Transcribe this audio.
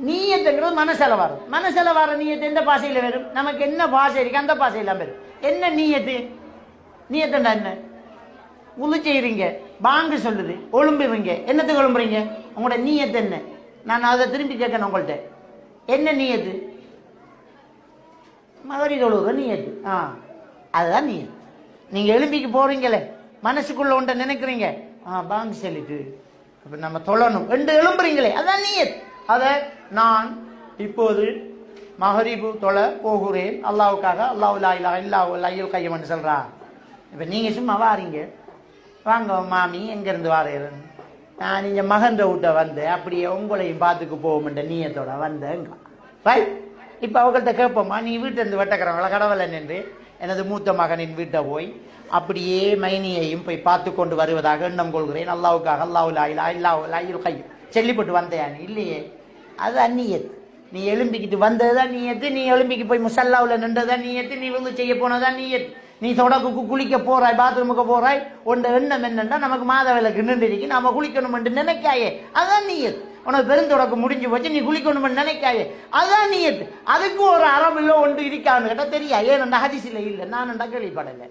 நீயத்துங்கிறது மனசில் வரும். மனசில் வர நீயத்து எந்த பாசையில் வரும்? நமக்கு என்ன பாசை இருக்கு அந்த பாசையெல்லாம் வரும். என்ன நீயத்து? நீயத்துண்டா என்ன? உது பாங்கு சொல்லுது ஒழும்புவீங்க என்னத்துக்கு ஒழும்புறீங்க? உங்களோட நீயத்து என்ன? நான் அதை திரும்பி கேட்கணும் உங்கள்கிட்ட. என்ன நீயத்து? மதுரை தொழுகிற நீயத்து. ஆ அதுதான் நீயத்து. நீங்கள் எலும்பிக்கு போகிறீங்களே மனசுக்குள்ள ஒன்றை நினைக்கிறீங்க. ஆ பாங்கு சொல்லிட்டு. அப்போ நம்ம தொழணும். ரெண்டு எழும்புறீங்களே அதான் நீயத் அதை நான் இப்போது மகரிபு தொலை போகிறேன். அல்லாவுக்காக அல்லாஹ் இல்லா இலாஹ இல்லாஹு லையுல் கையம்னு சொல்றா. இப்ப சும்மா வாரீங்க. வாங்க மாமி எங்கேருந்து வாரேன்? நான் இங்க மகன்ற வீட்டை வந்தேன். அப்படியே உங்களையும் பார்த்துக்கு போவோம்ன்ற நீயத்தோட வந்தேங்க ரைட் இப்போ அவங்கள்ட்ட கேட்போம்மா நீ வீட்டிலேருந்து வெட்டக்கிறவங்கள கடவுளை நின்று எனது மூத்த மகனின் வீட்டை போய் அப்படியே மைனியையும் போய் பார்த்து கொண்டு வருவதாக எண்ணம் கொள்கிறேன். அல்லாவுக்காக அல்லாஹ் இல்லா இல்லா இல்லாஹு கை கையும். சொல்லிப்பட்டு வந்தேன். இல்லையே. அது அந்நியத் நீ எலும்பிக்கிட்டு வந்ததுதான் நீயத்து நீ எலும்பிக்கு போய் முசல்லாவில் நின்றதான் நீயத்து நீ வந்து செய்ய போனதான் நீயத்து நீ தொடக்கு குளிக்க போறாய் பாத்ரூமுக்கு போறாய் உண்ட எண்ணம் என்னன்னா நமக்கு மாத விளக்கு நின்றுருக்கு நாம குளிக்கணும்னு நினைக்காயே. அதான் நீயத்து உனக்கு பெருந்தொடக்கு முடிஞ்சு போச்சு நீ குளிக்கணும்னு நினைக்காயே. அதான் நீயத்து அதுக்கு ஒரு அறமில்ல ஒன்று இருக்கான்னு கேட்டால் தெரியா ஏன் ஹதிசில இல்லை. நான் கேள்விப்படலை.